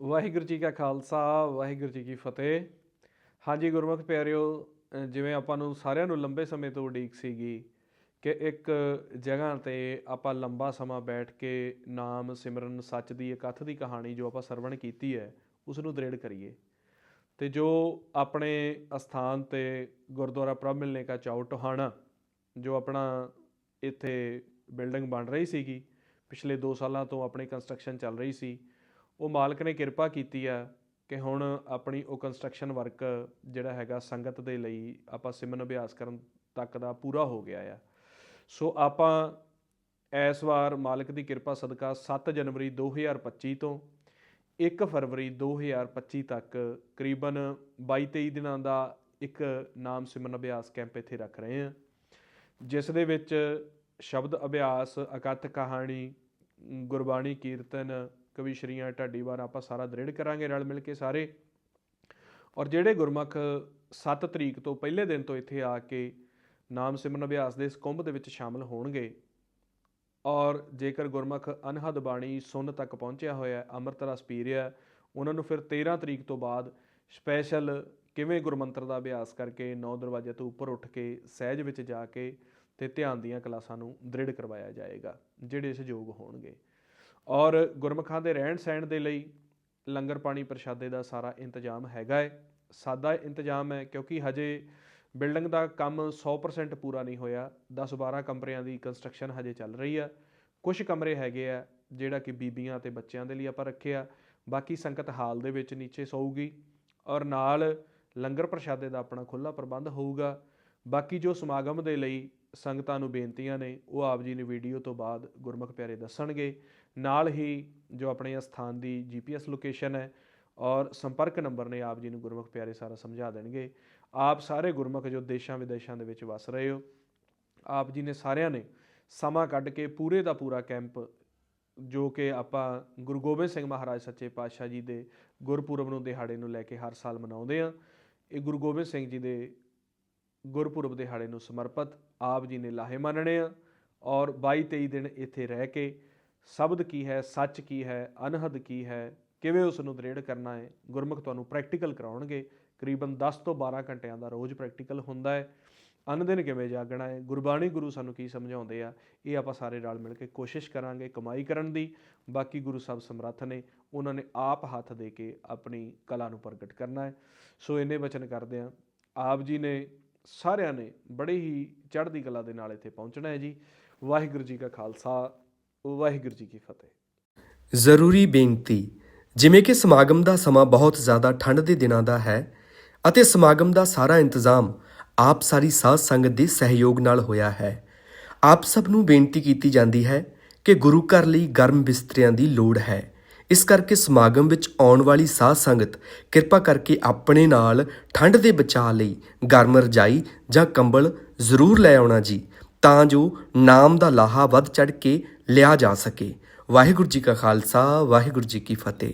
ਵਾਹਿਗੁਰੂ ਜੀ ਕਾ ਖਾਲਸਾ, ਵਾਹਿਗੁਰੂ ਜੀ ਕੀ ਫਤਿਹ। ਹਾਂਜੀ ਗੁਰਮੁਖ ਪਿਆਰਿਓ ਜਿਵੇਂ ਆਪਾਂ ਨੂੰ ਸਾਰਿਆਂ ਨੂੰ ਲੰਬੇ ਸਮੇਂ ਤੋਂ ਉਡੀਕ ਸੀਗੀ ਕਿ ਇੱਕ ਜਗ੍ਹਾ ਤੇ ਆਪਾਂ ਲੰਬਾ ਸਮਾਂ ਬੈਠ ਕੇ ਨਾਮ, ਸਿਮਰਨ, ਸੱਚ ਦੀ ਇਕੱਥ ਦੀ ਕਹਾਣੀ ਜੋ ਆਪਾਂ ਸਰਵਣ ਕੀਤੀ ਹੈ, ਉਸ ਨੂੰ ਦ੍ਰਿੜ ਕਰੀਏ। ਤੇ ਜੋ ਆਪਣੇ ਅਸਥਾਨ ਤੇ ਗੁਰਦੁਆਰਾ ਪ੍ਰਭ ਮਿਲਨੇ ਕਾ ਚਾਉ ਟੋਹਾਣਾ, ਜੋ ਆਪਣਾ ਇੱਥੇ ਬਿਲਡਿੰਗ ਬਣ ਰਹੀ ਸੀਗੀ, ਪਿਛਲੇ 2 ਸਾਲਾਂ ਤੋਂ ਆਪਣੀ ਕੰਸਟਰਕਸ਼ਨ ਚੱਲ ਰਹੀ ਸੀ ਉਹ ਮਾਲਕ ਨੇ ਕਿਰਪਾ ਕੀਤੀ ਆ ਕਿ ਹੁਣ ਆਪਣੀ ਉਹ ਕੰਸਟਰਕਸ਼ਨ ਵਰਕ ਜਿਹੜਾ ਹੈਗਾ ਸੰਗਤ ਦੇ ਲਈ ਆਪਾਂ ਸਿਮਨ ਅਭਿਆਸ ਕਰਨ ਤੱਕ ਦਾ ਪੂਰਾ ਹੋ ਗਿਆ ਆ। ਸੋ ਆਪਾਂ ਇਸ ਵਾਰ ਮਾਲਕ ਦੀ ਕਿਰਪਾ ਸਦਕਾ 7 ਜਨਵਰੀ 2025 ਤੋਂ 1 ਫਰਵਰੀ 2025 ਤੱਕ ਕਰੀਬਨ 22-23 ਦਿਨਾਂ ਦਾ ਇੱਕ ਨਾਮ ਸਿਮਰਨ ਅਭਿਆਸ ਕੈਂਪ ਇੱਥੇ ਰੱਖ ਰਹੇ ਹਾਂ, ਜਿਸ ਦੇ ਵਿੱਚ ਸ਼ਬਦ ਅਭਿਆਸ ਇਕੱਠ ਕਹਾਣੀ, ਗੁਰਬਾਣੀ ਕੀਰਤਨ ਕਵਿਸ਼ਰੀਆਂ ਢਾਡੀਵਾਰ ਆਪਾਂ ਸਾਰਾ ਦ੍ਰਿੜ ਕਰਾਂਗੇ ਰਲ ਮਿਲ ਕੇ ਸਾਰੇ। ਔਰ ਜਿਹੜੇ ਗੁਰਮੁਖ 7 ਤਰੀਕ ਤੋਂ ਪਹਿਲੇ ਦਿਨ ਤੋਂ ਇੱਥੇ ਆ ਕੇ ਨਾਮ ਸਿਮਰਨ ਅਭਿਆਸ ਦੇ ਇਸ ਕੁੰਭ ਦੇ ਵਿੱਚ ਸ਼ਾਮਲ ਹੋਣਗੇ। ਔਰ ਜੇਕਰ ਗੁਰਮੁਖ ਅਨਹਦ ਬਾਣੀ ਸੁਣ ਤੱਕ ਪਹੁੰਚਿਆ ਹੋਇਆ ਅੰਮ੍ਰਿਤ ਰਸ ਪੀ ਰਿਹਾ ਉਹਨਾਂ ਨੂੰ ਫਿਰ 13 ਤਰੀਕ ਤੋਂ ਬਾਅਦ ਸਪੈਸ਼ਲ ਕਿਵੇਂ ਗੁਰਮੰਤਰ ਦਾ ਅਭਿਆਸ ਕਰਕੇ ਨੌ ਦਰਵਾਜ਼ੇ ਤੋਂ ਉੱਪਰ ਉੱਠ ਕੇ ਸਹਿਜ ਵਿੱਚ ਜਾ ਕੇ ਤੇ ਧਿਆਨ ਦੀਆਂ ਕਲਾਸਾਂ ਨੂੰ ਦ੍ਰਿੜ ਕਰਵਾਇਆ ਜਾਏਗਾ, ਜਿਹੜੇ ਸਹਿਯੋਗ ਹੋਣਗੇ। ਔਰ ਗੁਰਮੁਖਾਂ ਦੇ ਰਹਿਣ ਸਹਿਣ ਦੇ ਲਈ ਲੰਗਰ ਪਾਣੀ ਪ੍ਰਸ਼ਾਦੇ ਦਾ ਸਾਰਾ ਇੰਤਜ਼ਾਮ ਹੈਗਾ ਹੈ ਸਾਦਾ ਇੰਤਜ਼ਾਮ ਹੈ ਕਿਉਂਕਿ ਹਜੇ ਬਿਲਡਿੰਗ ਦਾ ਕੰਮ 100% ਪੂਰਾ ਨਹੀਂ ਹੋਇਆ। 10-12 ਕਮਰਿਆਂ ਦੀ ਕੰਸਟਰਕਸ਼ਨ ਹਜੇ ਚੱਲ ਰਹੀ ਆ। ਕੁਝ ਕਮਰੇ ਹੈਗੇ ਆ ਜਿਹੜਾ ਕਿ ਬੀਬੀਆਂ ਤੇ ਬੱਚਿਆਂ ਦੇ ਲਈ ਆਪਾਂ ਰੱਖਿਆ ਬਾਕੀ ਸੰਗਤ ਹਾਲ ਦੇ ਵਿੱਚ ਨੀਚੇ ਸੌਊਗੀ ਔਰ ਨਾਲ ਲੰਗਰ ਪ੍ਰਸ਼ਾਦੇ ਦਾ ਆਪਣਾ ਖੁੱਲਾ ਪ੍ਰਬੰਧ ਹੋਊਗਾ। ਬਾਕੀ ਜੋ ਸਮਾਗਮ ਦੇ ਲਈ ਸੰਗਤਾਂ ਨੂੰ ਬੇਨਤੀਆਂ ਨੇ, ਉਹ ਆਪ ਜੀ ਨੇ ਵੀਡੀਓ ਤੋਂ ਬਾਅਦ ਗੁਰਮੁਖ ਪਿਆਰੇ ਦੱਸਣਗੇ। ਨਾਲ ਹੀ ਜੋ ਆਪਣੇ ਅਸਥਾਨ ਦੀ ਜੀਪੀਐਸ ਲੋਕੇਸ਼ਨ ਹੈ ਔਰ ਸੰਪਰਕ ਨੰਬਰ ਨੇ ਆਪ ਜੀ ਨੂੰ ਗੁਰਮੁਖ ਪਿਆਰੇ ਸਾਰਾ ਸਮਝਾ ਦੇਣਗੇ। ਆਪ ਸਾਰੇ ਗੁਰਮੁਖ ਜੋ ਦੇਸ਼ਾਂ ਵਿਦੇਸ਼ਾਂ ਦੇ ਵਿੱਚ ਵਸ ਰਹੇ ਹੋ, ਆਪ ਜੀ ਨੇ ਸਾਰਿਆਂ ਨੇ ਸਮਾਂ ਕੱਢ ਕੇ ਪੂਰੇ ਦਾ ਪੂਰਾ ਕੈਂਪ ਜੋ ਕਿ ਆਪਾਂ ਗੁਰੂ ਗੋਬਿੰਦ ਸਿੰਘ ਮਹਾਰਾਜ ਸੱਚੇ ਪਾਤਸ਼ਾਹ ਜੀ ਦੇ ਗੁਰਪੁਰਬ ਨੂੰ ਦਿਹਾੜੇ ਨੂੰ ਲੈ ਕੇ ਹਰ ਸਾਲ ਮਨਾਉਂਦੇ ਆ ਇਹ ਗੁਰੂ ਗੋਬਿੰਦ ਸਿੰਘ ਜੀ ਦੇ ਗੁਰਪੁਰਬ ਦਿਹਾੜੇ ਨੂੰ ਸਮਰਪਿਤ, ਆਪ ਜੀ ਨੇ ਲਾਹੇ ਮੰਨਣੇ ਆ ਔਰ 22 23 ਦਿਨ ਇੱਥੇ ਰਹਿ ਕੇ ਸ਼ਬਦ ਕੀ ਹੈ, ਸੱਚ ਕੀ ਹੈ, ਅਨਹਦ ਕੀ ਹੈ, ਕਿਵੇਂ ਉਸ ਨੂੰ ਦ੍ਰਿੜ ਕਰਨਾ ਹੈ, ਗੁਰਮੁਖ ਤੁਹਾਨੂੰ ਪ੍ਰੈਕਟੀਕਲ ਕਰਾਉਣਗੇ। ਕਰੀਬਨ 10 ਤੋਂ 12 ਘੰਟਿਆਂ ਦਾ ਰੋਜ਼ ਪ੍ਰੈਕਟੀਕਲ ਹੁੰਦਾ ਹੈ। ਅਨਦਿਨ ਕਿਵੇਂ ਜਾਗਣਾ ਹੈ, ਗੁਰਬਾਣੀ ਗੁਰੂ ਸਾਨੂੰ ਕੀ ਸਮਝਾਉਂਦੇ ਆ, ਇਹ ਆਪਾਂ ਸਾਰੇ ਰਲ ਮਿਲ ਕੇ ਕੋਸ਼ਿਸ਼ ਕਰਾਂਗੇ ਕਮਾਈ ਕਰਨ ਦੀ। ਬਾਕੀ ਗੁਰੂ ਸਾਹਿਬ ਸਮਰੱਥ ਨੇ, ਉਹਨਾਂ ਨੇ ਆਪ ਹੱਥ ਦੇ ਕੇ ਆਪਣੀ ਕਲਾ ਨੂੰ ਪ੍ਰਗਟ ਕਰਨਾ ਹੈ। ਸੋ ਇੰਨੇ ਵਚਨ ਕਰਦੇ ਆ ਆਪ ਜੀ ਨੇ ਸਾਰਿਆਂ ਨੇ ਬੜੇ ਹੀ ਚੜ੍ਹਦੀ ਕਲਾ ਦੇ ਨਾਲ ਇੱਥੇ ਪਹੁੰਚਣਾ ਹੈ ਜੀ। ਵਾਹਿਗੁਰੂ ਜੀ ਕਾ ਖਾਲਸਾ, ਵਾਹਿਗੁਰੂ ਜੀ ਕੀ ਫਤਿਹ। ਜ਼ਰੂਰੀ ਬੇਨਤੀ, ਜਿਵੇਂ ਕਿ ਸਮਾਗਮ ਦਾ ਸਮਾਂ ਬਹੁਤ ਜ਼ਿਆਦਾ ਠੰਡ ਦੇ ਦਿਨਾਂ ਦਾ ਹੈ ਅਤੇ ਸਮਾਗਮ ਦਾ ਸਾਰਾ ਇੰਤਜ਼ਾਮ ਆਪ ਸਾਰੀ ਸਾਧ ਸੰਗਤ ਦੇ ਸਹਿਯੋਗ ਨਾਲ ਹੋਇਆ ਹੈ। ਆਪ ਸਭ ਨੂੰ ਬੇਨਤੀ ਕੀਤੀ ਜਾਂਦੀ ਹੈ ਕਿ ਗੁਰੂ ਘਰ ਲਈ ਗਰਮ ਬਿਸਤਰਿਆਂ ਦੀ ਲੋੜ ਹੈ। ਇਸ ਕਰਕੇ ਸਮਾਗਮ ਵਿੱਚ ਆਉਣ ਵਾਲੀ ਸਾਧ ਸੰਗਤ ਕਿਰਪਾ ਕਰਕੇ ਆਪਣੇ ਨਾਲ ਠੰਡ ਦੇ ਬਚਾਅ ਲਈ ਗਰਮ ਰਜਾਈ ਜਾਂ ਕੰਬਲ ਜ਼ਰੂਰ ਲੈ ਆਉਣਾ ਜੀ, ਤਾਂ ਜੋ ਨਾਮ ਦਾ ਲਾਹਾ ਵੱਧ ਚੜ ਕੇ ਲਿਆ ਜਾ ਸਕੇ। ਵਾਹਿਗੁਰੂ ਜੀ ਕਾ ਖਾਲਸਾ, ਵਾਹਿਗੁਰੂ ਜੀ ਕੀ ਫਤਿਹ।